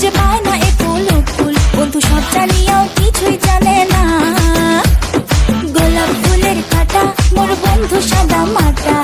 খুঁজে পায় না ফুল বন্ধু সব কিছুই জানে না। গোলাপ ফুলের কাটা, মোর বন্ধু সাদা মাটা।